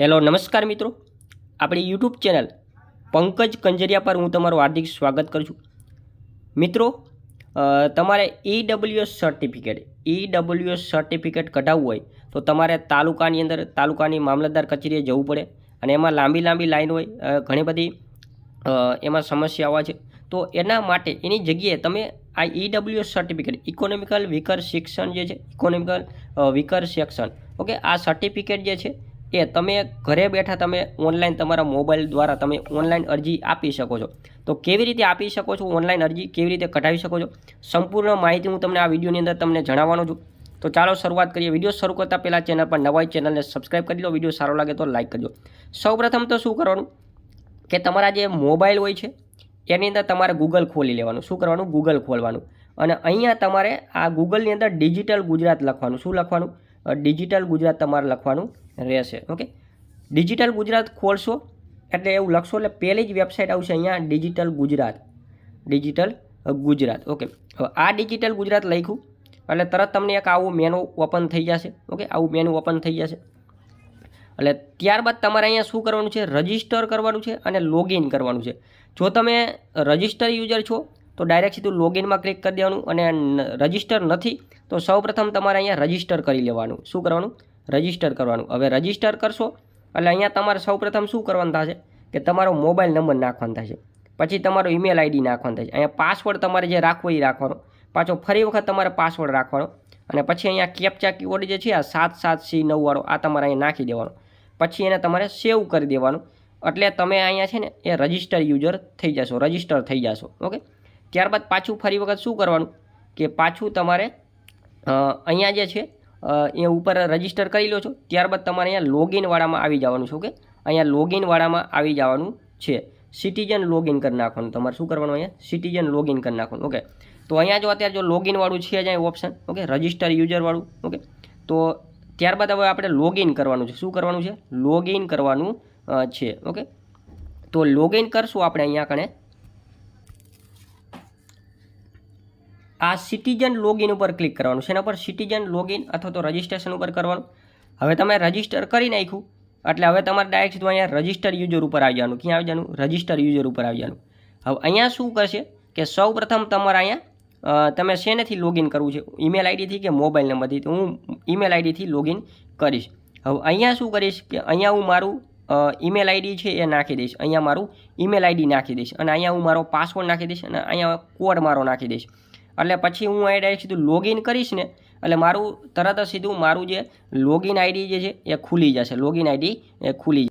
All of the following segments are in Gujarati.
હેલો, નમસ્કાર મિત્રો. આપણી યુટ્યુબ ચેનલ પંકજ કંજરિયા પર હું તમારું હાર્દિક સ્વાગત કરું છું. મિત્રો તમારે ઈડબ્લ્યુએસ સર્ટિફિકેટ ઈડબ્લ્યુએસ સર્ટિફિકેટ કઢાવવું હોય તો તમારે તાલુકાની અંદર, તાલુકાની મામલતદાર કચેરીએ જવું પડે અને એમાં લાંબી લાંબી લાઈન હોય ઘણી બધી એમાં સમસ્યાઓ છે. તો એના માટે એની જગ્યાએ તમે આ EWS certificate, economical weaker section જે છે, ઇકોનોમિકલ વીકર સેક્શન ઓકે, આ સર્ટિફિકેટ જે છે, એ તમે ઘરે બેઠા તમે ઓનલાઈન તમારા મોબાઈલ દ્વારા તમે ઓનલાઈન અરજી આપી શકો છો. તો કેવી રીતે આપી શકો છો ઓનલાઈન અરજી? કેવી રીતે કઢાવી શકો છો? સંપૂર્ણ માહિતી હું તમને આ વિડીયોની અંદર તમને જણાવવાનો છું. તો ચાલો શરૂઆત કરીએ. વીડિયો શરૂ કરતાં પહેલાં ચેનલ પર નવા ચેનલને સબસ્ક્રાઈબ કરી લો. વીડિયો સારો લાગે તો લાઈક કરજો. સૌપ્રથમ તો શું કરવાનું? કે તમારા જે મોબાઈલ હોય છે એની અંદર તમારે ગૂગલ ખોલી લેવાનું. શું કરવાનું? ગૂગલ ખોલવાનું. અને અહીંયા તમારે આ ગૂગલની અંદર ડિજિટલ ગુજરાત લખવાનું. શું લખવાનું? ડિજિટલ ગુજરાત તમારે લખવાનું રહેશે. ઓકે? ડિજિટલ ગુજરાત ખોલશો એટલે એવું લખશો એટલે પહેલી જ વેબસાઇટ આવશે અહીંયા digital Gujarat. Digital Gujarat. Okay? આ ડિજિટલ ગુજરાત લખ્યું. એટલે તરત તમને એક આવું મેનુ ઓપન થઈ જશે. ઓકે? આવું મેનુ ઓપન થઈ જશે. એટલે ત્યારબાદ તમારે અહીંયા શું કરવાનું છે? રજિસ્ટર કરવાનું છે અને લોગિન કરવાનું છે. જો તમે રજિસ્ટર યુઝર છો, તો ડાયરેક્ટ સીધું લોગિનમાં ક્લિક કરી દેવાનું અને રજિસ્ટર નથી, તો સૌપ્રથમ તમારે અહીંયા રજિસ્ટર કરી લેવાનું. શું કરવાનું? રજિસ્ટર કરવાનું. હવે રજિસ્ટર કરશો, એટલે અહીંયા તમારે સૌપ્રથમ શું કરવાનું થશે? કે તમારો મોબાઈલ નંબર નાખવાનો થશે. પછી તમારો ઈમેલ આઈડી નાખવાનો થશે. અહીંયા પાસવર્ડ તમારે જે રાખવો એ રાખવાનો. પાછો ફરી વખત તમારે પાસવર્ડ રાખવાનો. અને પછી અહીંયા કેપ્ચા કીવર્ડ જે છે, આ સાત સાત સી નવ વાળો આ તમારે અહીંયા નાખી દેવાનો. પછી એને તમારે સેવ કરી દેવાનું. એટલે તમે અહીંયા છે ને એ રજિસ્ટર યુઝર થઈ જશો રજિસ્ટર થઈ જશો ઓકે ત્યારબાદ પાછું ફરી વખત શું કરવાનું? કે પાછું તમારે અહીંયા જે છે એ ઉપર રજિસ્ટર કરી લો છો, ત્યારબાદ તમારે અહીંયા લોગિનવાળામાં આવી જવાનું છે ઓકે અહીંયા લોગિનવાળામાં આવી જવાનું છે. સિટીઝન લોગિન કરી નાખવાનું, તમારે શું કરવાનું અહીંયા? સિટીઝન લોગિન કરી નાખવાનું ઓકે તો અહીંયા જો અત્યારે જો લોગિનવાળું છે જ ઓપ્શન ઓકે રજિસ્ટર યુઝરવાળું ઓકે તો ત્યારબાદ હવે આપણે લોગિન કરવાનું છે. શું કરવાનું છે? લોગિન કરવાનું છે, ઓકે? તો લોગિન કરશું આપણે અહીંયા કણે. આ સિટીઝન લોગિન ઉપર ક્લિક કરવાનું છે. એના પર સિટીઝન લોગિન અથવા તો રજિસ્ટ્રેશન ઉપર કરવાનું. હવે તમે રજિસ્ટર કરી નાખ્યું. એટલે હવે તમારે ડાયરેક્ટ સીધું અહીંયા રજિસ્ટર યુઝર ઉપર આવી જવાનું. ક્યાં આવી જવાનું? રજિસ્ટર યુઝર ઉપર આવી જવાનું. હવે અહીંયા શું કરશે કે સૌ પ્રથમ તમારે અહીંયા તમે શેનેથી લોગિન કરવું છે? ઈમેલ આઈડીથી કે મોબાઈલ નંબરથી તો હું ઈમેલ આઈડીથી લોગિન કરીશ. હવે અહીંયા શું કરીશ કે અહીંયા હું મારું ઈમેલ આઈડી છે એ નાખી દઈશ. અહીંયા મારું ઈમેલ આઈડી નાખી દઈશ. અને અહીંયા હું મારો પાસવર્ડ નાખી દઈશ અને અહીંયા કોડ મારો નાખી દઈશ. એટલે પછી હું અહીં ડાયરેક્ટ સીધું લોગિન કરીશ ને, એટલે મારું તરત જ સીધું મારું જે લોગિન આઈડી જે છે એ ખુલી જશે. લોગિન આઈડી એ ખુલી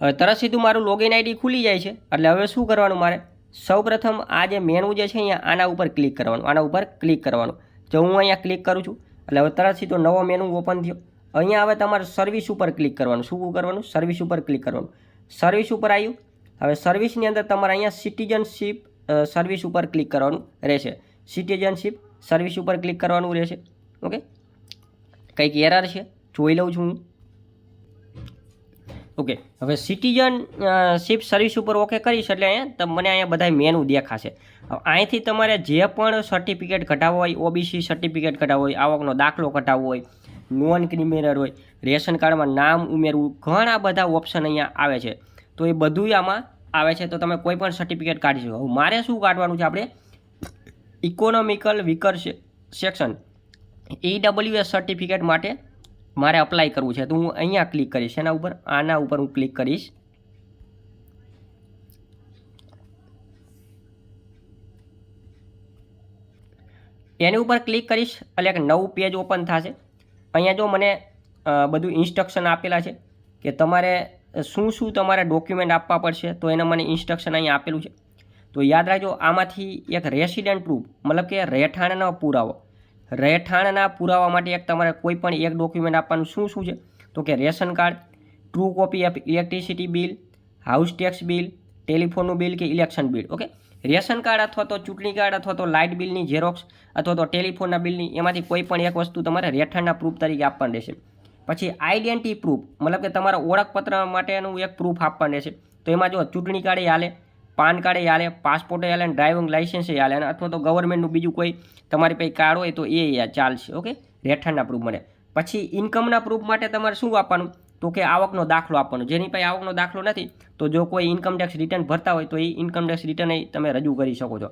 હવે તરત સીધું મારું લોગિન આઈડી ખુલી જાય છે. એટલે હવે શું કરવાનું મારે? સૌપ્રથમ આ જે મેનુ જે છે અહીંયા આના ઉપર ક્લિક કરવાનું. આના ઉપર ક્લિક કરવાનું. જો હું અહીંયા ક્લિક કરું છું, એટલે હવે તરત સીધો નવો મેનુ ઓપન થયો. અહીંયા હવે તમારે સર્વિસ ઉપર ક્લિક કરવાનું. શું કરવાનું? સર્વિસ ઉપર ક્લિક કરવાનું. સર્વિસ ઉપર આવ્યું. હવે સર્વિસની અંદર તમારે અહીંયા સિટીઝનશીપ સર્વિસ ઉપર ક્લિક કરવાનું રહેશે. સિટીઝનશીપ સર્વિસ ઉપર ક્લિક કરવાનું રહેશે. ઓકે કંઈક એરર છે? જોઈ લઉં છું હું. ઓકે હવે સિટીઝનશીપ સર્વિસ ઉપર ઓકે કરીશ એટલે અહીંયા મને અહીંયા બધા મેનુ દેખાશે. હવે અહીંથી તમારે જે પણ સર્ટિફિકેટ કઢાવવો હોય ઓબીસી સર્ટિફિકેટ કઢાવવો હોય, આવકનો દાખલો કઢાવવો હોય નોન ક્રિમિનલ હોય. રેશન કાર્ડમાં નામ ઉમેરવું ઘણા બધા ઓપ્શન અહીંયા આવે છે. તો એ બધું આમાં આવે છે. તો તમે કોઈ પણ સર્ટિફિકેટ કાઢી શકો. મારે શું કાઢવાનું છે આપણે? Economical weaker section EWS certificate માટે મારે અપ્લાય કરવું છે. તો હું અહીંયા ક્લિક કરીશ. એના ઉપર, આના ઉપર હું ક્લિક કરીશ. એની ઉપર ક્લિક કરીશ. એટલે એક નવું પેજ ઓપન થશે. અહીંયા જો મને બધું ઇન્સ્ટ્રક્શન આપેલા છે કે તમારે શું શું તમારે ડોક્યુમેન્ટ આપવા પડશે, તો એને મને ઇન્સ્ટ્રક્શન અહીંયા આપેલું છે. તો યાદ રાખજો, આમાંથી એક રેસિડેન્ટ પ્રૂફ મતલબ કે રહેઠાણનો પુરાવો. રહેઠાણના પુરાવા માટે એક તમારે કોઈ પણ એક ડોક્યુમેન્ટ આપવાનું શું શું છે? તો કે ration card true copy of electricity bill house tax bill ટેલિફોનનું bill કે election bill okay ration card અથવા તો ચૂંટણી કાર્ડ અથવા તો લાઇટ બિલની ઝેરોક્સ અથવા તો ટેલિફોનના બિલની એમાંથી કોઈ પણ એક વસ્તુ તમારે રહેઠાણના પ્રૂફ તરીકે આપવાની રહેશે. પછી આઈડેન્ટિટી પ્રૂફ, મતલબ કે તમારા ઓળખપત્ર માટેનું એક પ્રૂફ આપવાનું રહેશે. તો એમાં જો ચૂંટણી કાર્ડ હાલે પાન કાર્ડે હાલે પાસપોર્ટે હાલે અને ડ્રાઇવિંગ લાઇસન્સે હાલે અને અથવા તો ગવર્મેન્ટનું બીજું કોઈ તમારી પાસે કાર્ડ હોય તો એ ચાલશે, ઓકે? રહેઠાણના પ્રૂફ મળે પછી ઇન્કમના પ્રૂફ માટે તમારે શું આપવાનું? તો કે આવકનો દાખલો આપવાનો. જેની પાસે આવકનો દાખલો નથી, તો જો કોઈ ઇન્કમ ટેક્સ રિટર્ન ભરતા હોય તો એ ઇન્કમ ટેક્સ રિટર્ન તમે રજૂ કરી શકો છો.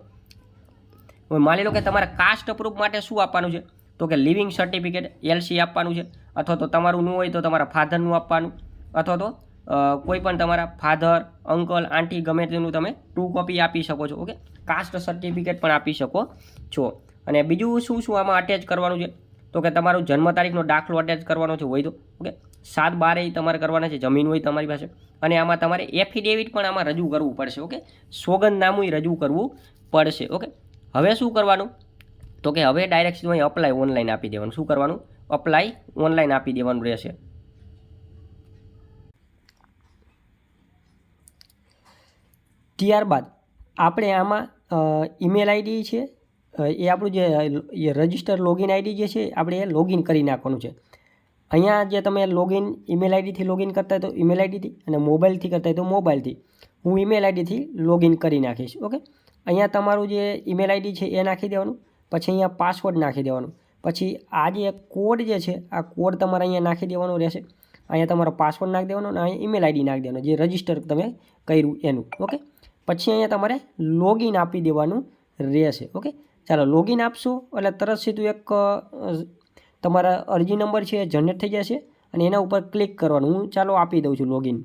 માની લો કે તમારે કાસ્ટ પ્રૂફ માટે શું આપવાનું છે? તો કે લિવિંગ સર્ટિફિકેટ એલસી આપવાનું છે, અથવા તો તમારું ન હોય તો તમારા ફાધરનું આપવાનું, અથવા તો કોઈ પણ તમારા ફાધર અંકલ આંટી ગમે તેનું તમે ટુ કોપી આપી શકો છો ઓકે કાસ્ટ સર્ટિફિકેટ પણ આપી શકો છો. અને બીજું શું શું આમાં અટેચ કરવાનું છે? તો કે તમારું જન્મ તારીખનો દાખલો અટેચ કરવાનો છે, હોય તો ઓકે સાત બારે એ તમારે કરવાના છે, જમીન હોય તમારી પાસે. અને આમાં તમારે એફિડેવિટ પણ આમાં રજૂ કરવું પડશે, ઓકે? સોગંદનામું રજૂ કરવું પડશે, ઓકે? હવે શું કરવાનું? તો કે હવે ડાયરેક્ટ અહીં અપ્લાય ઓનલાઈન આપી દેવાનું. શું કરવાનું? અપ્લાય ઓનલાઈન આપી દેવાનું રહેશે. ત્યારબાદ આપણે આમાં ઈમેલ આઈડી છે એ આપણું જે રજિસ્ટર લોગિન આઈડી જે છે, આપણે એ લોગિન કરી નાખવાનું છે. અહીંયા જે તમે લોગિન ઈમેલ આઈડીથી લોગિન કરતા હોય તો ઈમેલ આઈડીથી અને મોબાઈલથી કરતા હોય તો મોબાઈલથી હું ઈમેલ આઈડીથી લોગિન કરી નાખીશ ઓકે અહીંયા તમારું જે ઈમેલ આઈડી છે એ નાખી દેવાનું, પછી અહીંયા પાસવર્ડ નાખી દેવાનું. પછી આ જે કોડ જે છે, આ કોડ તમારે અહીંયા નાખી દેવાનો રહેશે. અહીંયા તમારો પાસવર્ડ નાખી દેવાનો અને અહીંયા ઈમેલ આઈડી નાખી દેવાનો, જે રજિસ્ટર તમે કર્યું એનું ઓકે પછી અહીંયા તમારે લોગિન આપી દેવાનું રહેશે ઓકે ચાલો લોગિન આપશો એટલે તરત સીધું એક તમારા અરજી નંબર છે એ જનરેટ થઈ જશે અને એના ઉપર ક્લિક કરવાનું. હું ચાલો આપી દઉં છું લોગિન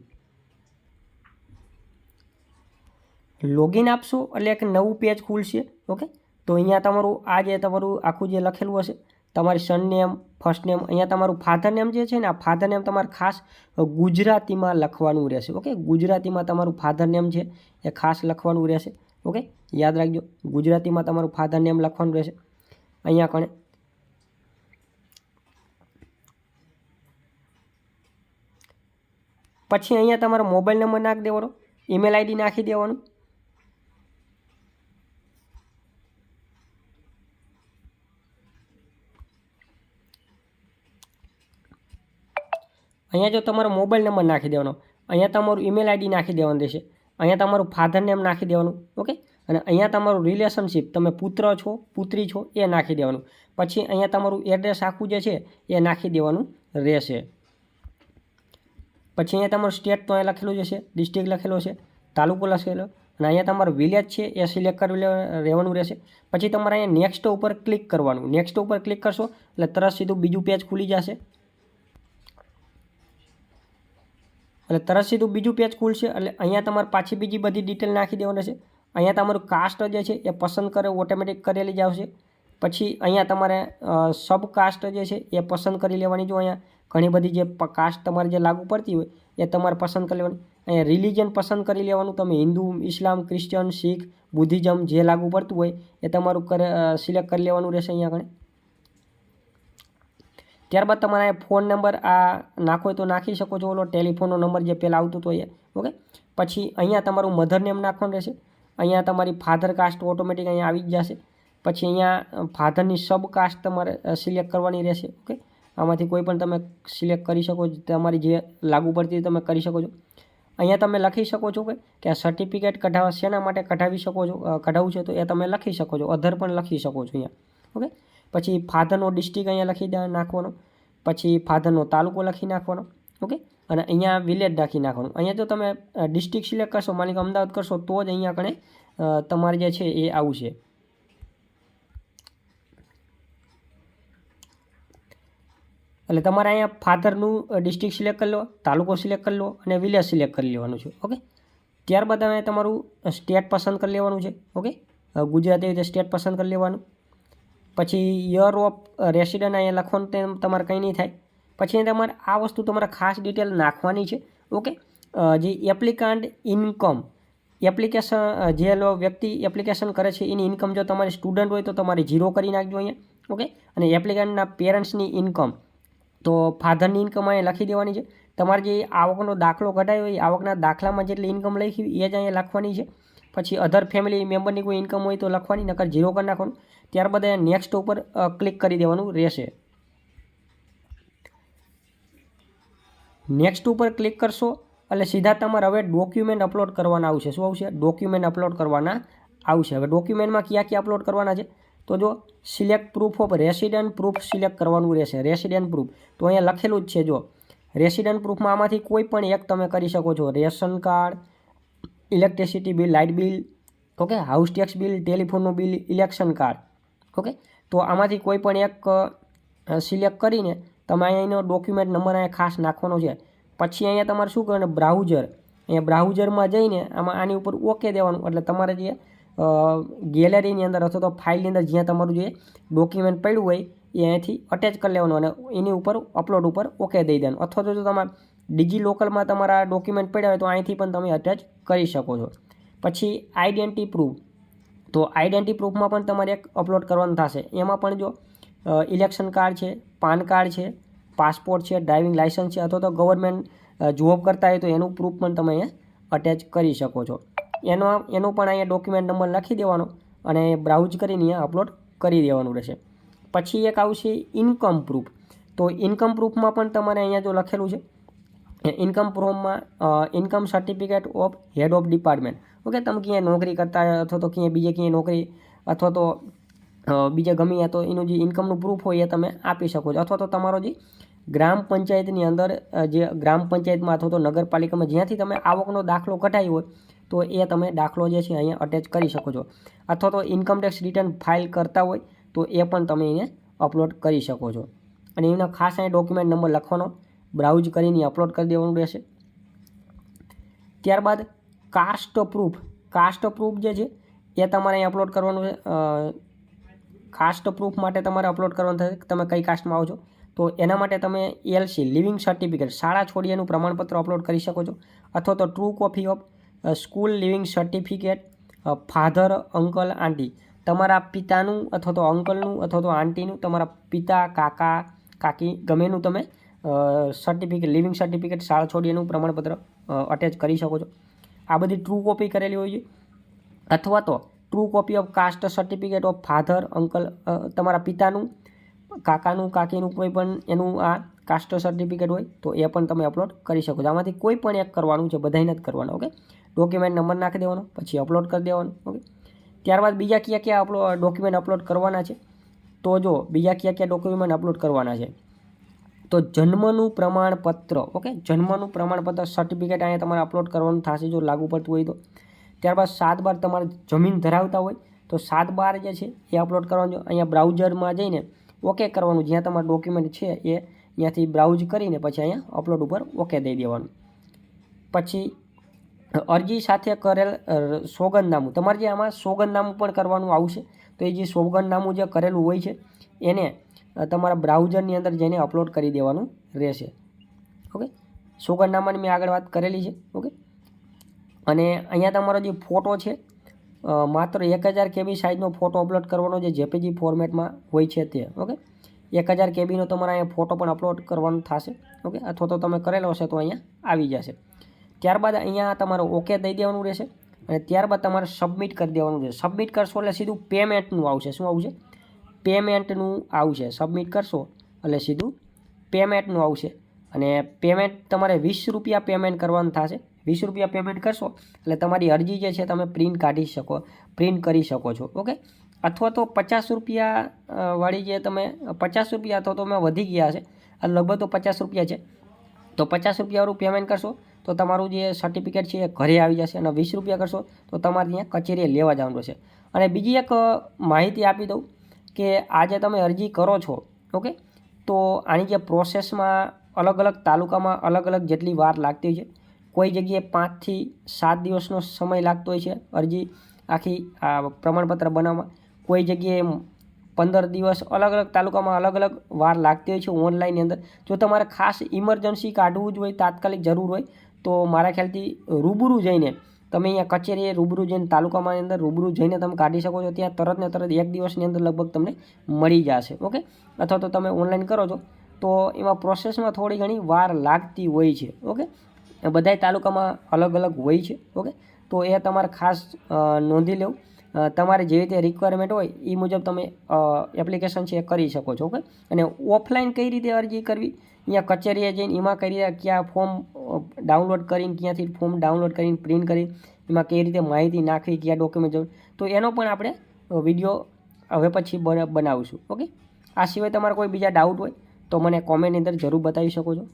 લોગિન આપશો એટલે એક નવું પેજ ખુલશે ઓકે તો અહીંયા તમારું, આ જે તમારું આખું જે લખેલું હશે, તમારી સન નેમ ફર્સ્ટ નેમ અહીંયા તમારું ફાધર નેમ જે છે ને, આ ફાધર નેમ તમારે ખાસ ગુજરાતીમાં લખવાનું રહેશે ઓકે ગુજરાતીમાં તમારું ફાધર નેમ છે એ ખાસ લખવાનું રહેશે ઓકે યાદ રાખજો, ગુજરાતીમાં તમારું ફાધર નેમ લખવાનું રહેશે. અહીંયા કણે પછી અહીંયા તમારો મોબાઈલ નંબર નાખી દેવાનો ઈમેલ આઈડી નાખી દેવાનું. અહીંયા જો તમારો મોબાઈલ નંબર નાખી દેવાનો, અહીંયા તમારું ઈમેલ આઈડી નાખી દેવાનું દેશે અહીંયા તમારું ફાધર નેમ નાખી દેવાનું ઓકે અને અહીંયા તમારું રિલેશનશીપ તમે પુત્ર છો, પુત્રી છો, એ નાખી દેવાનું. પછી અહીંયા તમારું એડ્રેસ આખું જે છે, એ નાખી દેવાનું રહેશે. પછી અહીંયા તમારું સ્ટેટ તો અહીંયા લખેલું જ હશે ડિસ્ટ્રિક્ટ લખેલો છે તાલુકો લખેલો, અને અહીંયા તમારું વિલેજ છે, એ સિલેક્ટ કરી રહેવાનું રહેશે. પછી તમારે અહીંયા નેક્સ્ટ ઉપર ક્લિક કરવાનું. નેક્સ્ટ ઉપર ક્લિક કરશો, એટલે તરત સીધું બીજું પેજ ખુલી જશે. એટલે તરત સીધું બીજું પેજ ખુલશે, એટલે અહીંયા તમારે પાછી બીજી બધી ડિટેલ નાખી દેવાની છે અહીંયા તમારું કાસ્ટ જે છે, એ પસંદ કરે ઓટોમેટિક કરેલી જ આવશે. પછી અહીંયા તમારે સબકાસ્ટ જે છે એ પસંદ કરી લેવાની. જો અહીંયા ઘણી બધી જે કાસ્ટ તમારે જે લાગુ પડતી હોય એ તમારે પસંદ કરી લેવાની. અહીંયા રિલિજન પસંદ કરી લેવાનું. તમે Hindu, Islam Christian Sikh Buddhism જે લાગુ પડતું હોય એ તમારું સિલેક્ટ કરી લેવાનું રહેશે અહીંયા આગળ. ત્યારબાદ તમારે ફોન નંબર આ નાખો તો નાખી શકો છો. ઓલો ટેલિફોનનો નંબર જે પહેલાં આવતું હતો એ. ઓકે? પછી અહીંયા તમારું મધર નેમ નાખવાનું રહેશે. અહીંયા તમારી ફાધર કાસ્ટ ઓટોમેટિક અહીંયા આવી જ જશે. પછી અહીંયા ફાધરની સબકાસ્ટ તમારે સિલેક્ટ કરવાની રહેશે ઓકે આમાંથી કોઈ પણ તમે સિલેક્ટ કરી શકો છો, તમારી જે લાગુ પડતી તમે કરી શકો છો. અહીંયા તમે લખી શકો છો કે આ સર્ટિફિકેટ કઢાવવા શેના માટે કઢાવી શકો છો કઢાવવું છે તો એ તમે લખી શકો છો અધર પણ લખી શકો છો અહીંયા ઓકે પછી ફાધરનો ડિસ્ટ્રિક્ટ અહીંયા લખી નાખવાનો, પછી ફાધરનો તાલુકો લખી નાખવાનો ઓકે અને અહીંયા વિલેજ નાખી નાખવાનું. અહીંયા જો તમે ડિસ્ટ્રિક્ટ સિલેક્ટ કરશો, માની અમદાવાદ કરશો, તો જ અહીંયા કણે તમારે જે છે એ આવશે એટલે તમારે અહીંયા ફાધરનું ડિસ્ટ્રિક્ટ સિલેક્ટ કરી લો, તાલુકો સિલેક્ટ કરી લો અને વિલેજ સિલેક્ટ કરી લેવાનું છે ઓકે ત્યારબાદ અમે તમારું સ્ટેટ પસંદ કરી લેવાનું છે ઓકે ગુજરાતી રીતે સ્ટેટ પસંદ કરી લેવાનું. પછી યર ઓફ રેસિડન્ટ અહીંયા લખવાનું તેમ તમારે કંઈ નહીં થાય. પછી તમારે આ વસ્તુ તમારે ખાસ ડિટેલ નાખવાની છે ઓકે જે એપ્લિકાન્ટ ઇન્કમ એપ્લિકેશન જે વ્યક્તિ એપ્લિકેશન કરે છે, એની ઇન્કમ જો તમારી સ્ટુડન્ટ હોય તો તમારે ઝીરો કરી નાખજો અહીંયા ઓકે અને એપ્લિકન્ટના પેરેન્ટ્સની ઇન્કમ તો ફાધરની ઇન્કમ અહીંયા લખી દેવાની છે. તમારે જે આવકનો દાખલો કઢાયો હોય આવકના દાખલામાં જેટલી ઇન્કમ લખી એ જ અહીંયા લખવાની છે. પછી અધર ફેમિલી મેમ્બરની કોઈ ઇન્કમ હોય તો લખવાની, નકર ઝીરો કરી નાખવાનું. ત્યારબાદ અહીંયા નેક્સ્ટ ઉપર ક્લિક કરી દેવાનું રહેશે. નેક્સ્ટ ઉપર ક્લિક કરશો, એટલે સીધા તમારે હવે ડોક્યુમેન્ટ અપલોડ કરવાના આવશે. શું આવશે? ડોક્યુમેન્ટ અપલોડ કરવાના આવશે. હવે ડોક્યુમેન્ટમાં કયા કયા અપલોડ કરવાના છે? તો જો select proof of resident proof select કરવાનું રહેશે રેસિડન્ટ પ્રૂફ તો અહીંયા લખેલું જ છે જો રેસિડન્ટ પ્રૂફમાં આમાંથી કોઈ પણ એક તમે કરી શકો છો. Ration card electricity bill light bill okay house tax bill ટેલિફોનનું bill election card okay તો આમાંથી કોઈ પણ એક સિલેક્ટ કરીને તમે અહીંયા એનો ડોક્યુમેન્ટ નંબર અહીંયા ખાસ નાખવાનો છે. પછી અહીંયા તમારે શું કરવાનું? બ્રાઉઝર અહીંયા બ્રાઉઝરમાં જઈને આમાં આની ઉપર ઓકે દેવાનું. એટલે તમારે જે ગેલેરીની અંદર અથવા તો ફાઇલની અંદર જ્યાં તમારું જે ડોક્યુમેન્ટ પડ્યું હોય, એ અહીંયાથી અટેચ કરી લેવાનું અને એની ઉપર અપલોડ ઉપર ઓકે દઈ દેવાનું. અથવા તો જો તમારે ડિજી લોકલમાં તમારા ડોક્યુમેન્ટ પડ્યા હોય તો અહીંથી પણ તમે અટેચ કરી શકો છો. પછી આઈડેન્ટી પ્રૂફ તો આઈડેન્ટી પ્રૂફમાં પણ તમારે એક અપલોડ કરવાનું થશે. એમાં પણ જો ઇલેક્શન કાર્ડ છે, પાન કાર્ડ છે પાસપોર્ટ છે ડ્રાઇવિંગ લાઇસન્સ છે અથવા તો ગવર્મેન્ટ જોબ કરતા હોય તો એનું પ્રૂફ પણ તમે અટેચ કરી શકો છો. એનો એનો પણ અહીંયા ડોક્યુમેન્ટ નંબર લખી દેવાનો અને બ્રાઉઝ કરીને અહીંયા અપલોડ કરી દેવાનું રહેશે. પછી એક આવશે ઇન્કમ પ્રૂફ તો ઇન્કમ પ્રૂફમાં પણ તમારે અહીંયા જો લખેલું છે income પ્રૂફમાં income certificate of head of department okay, તમે ક્યાંય નોકરી કરતા અથવા તો ક્યાંય બીજે ક્યાંય નોકરી અથવા તો બીજે ગમે તો એનું જે ઇન્કમનું પ્રૂફ હોય એ તમે આપી શકો છો. અથવા તો તમારો જે ગ્રામ પંચાયતની અંદર જે ગ્રામ પંચાયતમાં અથવા તો નગરપાલિકામાં જ્યાંથી તમે આવકનો દાખલો કઢાયો હોય તો એ તમે દાખલો જે છે અહીંયા અટેચ કરી શકો છો. અથવા તો ઇન્કમટેક્સ રિટર્ન ફાઇલ કરતા હોય તો એ પણ તમે એને અપલોડ કરી શકો છો. અને એનો ખાસ અહીંયા ડોક્યુમેન્ટ નંબર લખવાનો બ્રાઉઝ કરીને અપલોડ કરી દેવાનું રહેશે. ત્યારબાદ કાસ્ટ પ્રૂફ કાસ્ટ પ્રૂફ જે છે એ તમારે અહીં અપલોડ કરવાનું છે. કાસ્ટ પ્રૂફ માટે તમારે અપલોડ કરવાનું થશે તમે કઈ કાસ્ટમાં આવો છો? તો એના માટે તમે એલસી લિવિંગ સર્ટિફિકેટ શાળા છોડીએનું પ્રમાણપત્ર અપલોડ કરી શકો છો. અથવા તો true copy of school leaving certificate father, uncle, aunty. તમારા પિતાનું અથવા તો અંકલનું અથવા તો આંટીનું, તમારા પિતા, કાકા, કાકી, ગમેનું તમે સર્ટિફિકેટ, લિવિંગ સર્ટિફિકેટ, શાળા છોડીએનું પ્રમાણપત્ર અટેચ કરી શકો છો. આ બધી ટ્રુ કોપી કરેલી હોય છે. અથવા તો true copy of caste certificate of father uncle તમારા પિતાનું, કાકાનું, કાકીનું કોઈ પણ એનું આ કાસ્ટ સર્ટિફિકેટ હોય, તો એ પણ તમે અપલોડ કરી શકો છો. આમાંથી કોઈ પણ એક કરવાનું છે બધાને જ કરવાનું ઓકે ડોક્યુમેન્ટ નંબર નાખી દેવાનો, પછી અપલોડ કરી દેવાનો ઓકે ત્યારબાદ બીજા કયા કયા અપલો ડોક્યુમેન્ટ અપલોડ કરવાના છે? તો જો, બીજા કયા કયા ડોક્યુમેન્ટ અપલોડ કરવાના છે? તો જન્મનું પ્રમાણપત્ર ઓકે જન્મનું પ્રમાણપત્ર સર્ટિફિકેટ અહીંયા તમારે અપલોડ કરવાનું થશે જો લાગુ પડતું હોય તો. ત્યારબાદ સાત બાર તમારે જમીન ધરાવતા હોય, તો સાત બાર જે છે એ અપલોડ કરવાનું અહીંયા બ્રાઉઝરમાં જઈને ઓકે કરવાનું, જ્યાં તમારું ડોક્યુમેન્ટ છે એ ત્યાંથી બ્રાઉઝ કરીને પછી અહીંયા અપલોડ ઉપર ઓકે દઈ દેવાનું. પછી અરજી સાથે કરેલ સોગંદનામું. તમારે જે આમાં સોગંદનામું પણ કરવાનું આવશે, તો એ જે સોગંદનામું જે કરેલું હોય છે, એને તમારા બ્રાઉઝરની અંદર જઈને અપલોડ કરી દેવાનું રહેશે. ઓકે? સોગંદનામાની મેં આગળ વાત કરેલી છે, ઓકે? અને અહીંયા તમારો જે ફોટો છે માત્ર એક હજાર કેબી સાઇઝનો ફોટો અપલોડ કરવાનો જે જેપીજી ફોર્મેટમાં હોય છે તે, ઓકે? એક હજાર કેબીનો તમારે અહીંયા ફોટો પણ અપલોડ કરવાનો થશે, ઓકે? અથવા તો તમે કરેલો હશે તો અહીંયા આવી જશે. ત્યારબાદ અહીંયા તમારે ઓકે દઈ દેવાનું રહેશે અને ત્યારબાદ તમારે સબમિટ કરી દેવાનું રહેશે. સબમિટ કરશો એટલે સીધું પેમેન્ટનું આવશે. શું આવશે? પેમેન્ટનું આવશે. સબમિટ કરશો એટલે સીધું પેમેન્ટનું આવશે. અને પેમેન્ટ તમારે વીસ રૂપિયા પેમેન્ટ કરવાનું થશે. વીસ રૂપિયા પેમેન્ટ કરશો એટલે તમારી અરજી જે છે તમે પ્રિન્ટ કાઢી શકો પ્રિન્ટ કરી શકો છો. ઓકે અથવા તો પચાસ રૂપિયા વાળી જે તમે, પચાસ રૂપિયા અથવા તો મેં વધી ગયા છે લગભગ તો પચાસ રૂપિયા છે. તો પચાસ રૂપિયાવાળું પેમેન્ટ કરશો. તો તમારું જે સર્ટિફિકેટ છે એ ઘરે આવી જશે અને વીસ રૂપિયા કરશો, તો તમારે ત્યાં કચેરીએ લેવા જવાનું રહેશે. અને બીજી એક માહિતી આપી દઉં કે આજે તમે અરજી કરો છો, ઓકે? તો આની જે પ્રોસેસમાં અલગ અલગ તાલુકામાં અલગ અલગ જેટલી વાર લાગતી હોય છે. કોઈ જગ્યાએ પાંચથી સાત દિવસનો સમય લાગતો હોય છે અરજી આખી, આ, પ્રમાણપત્ર બનાવવામાં. કોઈ જગ્યાએ પંદર દિવસ અલગ અલગ તાલુકામાં અલગ અલગ વાર લાગતી હોય છે ઓનલાઈનની અંદર. જો તમારે ખાસ ઇમરજન્સી કાઢવું જ હોય, તાત્કાલિક જરૂર હોય તો મારા ખ્યાલથી રૂબરૂ જઈને તમે અહીંયા કચેરીએ રૂબરૂ જઈને તાલુકામાં અંદર રૂબરૂ જઈને તમે કાઢી શકો છો. ત્યાં તરત ને તરત એક દિવસની અંદર લગભગ તમને મળી જશે. ઓકે? અથવા તો તમે ઓનલાઈન કરો છો. તો એમાં પ્રોસેસમાં થોડી ઘણી વાર લાગતી હોય છે. ઓકે? બધાય તાલુકામાં અલગ અલગ હોય છે. ઓકે? તો એ તમારે ખાસ નોંધી લેવું. તમારે જે રીતે રિક્વાયરમેન્ટ હોય એ મુજબ તમે એપ્લિકેશન છે એ કરી શકો છો. ઓકે? અને ઓફલાઈન કઈ રીતે અરજી કરવી? અહીંયા કચેરીએ જઈને એમાં કઈ રીતે ક્યાં ફોર્મ ડાઉનલોડ કરીને, ક્યાંથી ફોર્મ ડાઉનલોડ કરીને પ્રિન્ટ કરી, એમાં કઈ રીતે માહિતી નાખવી, કયા ડોક્યુમેન્ટ જરૂર, તો એનો પણ આપણે વીડિયો હવે પછી બના- બનાવીશું ઓકે આ સિવાય તમારા કોઈ બીજા ડાઉટ હોય, તો મને કોમેન્ટની અંદર જરૂર બતાવી શકો છો.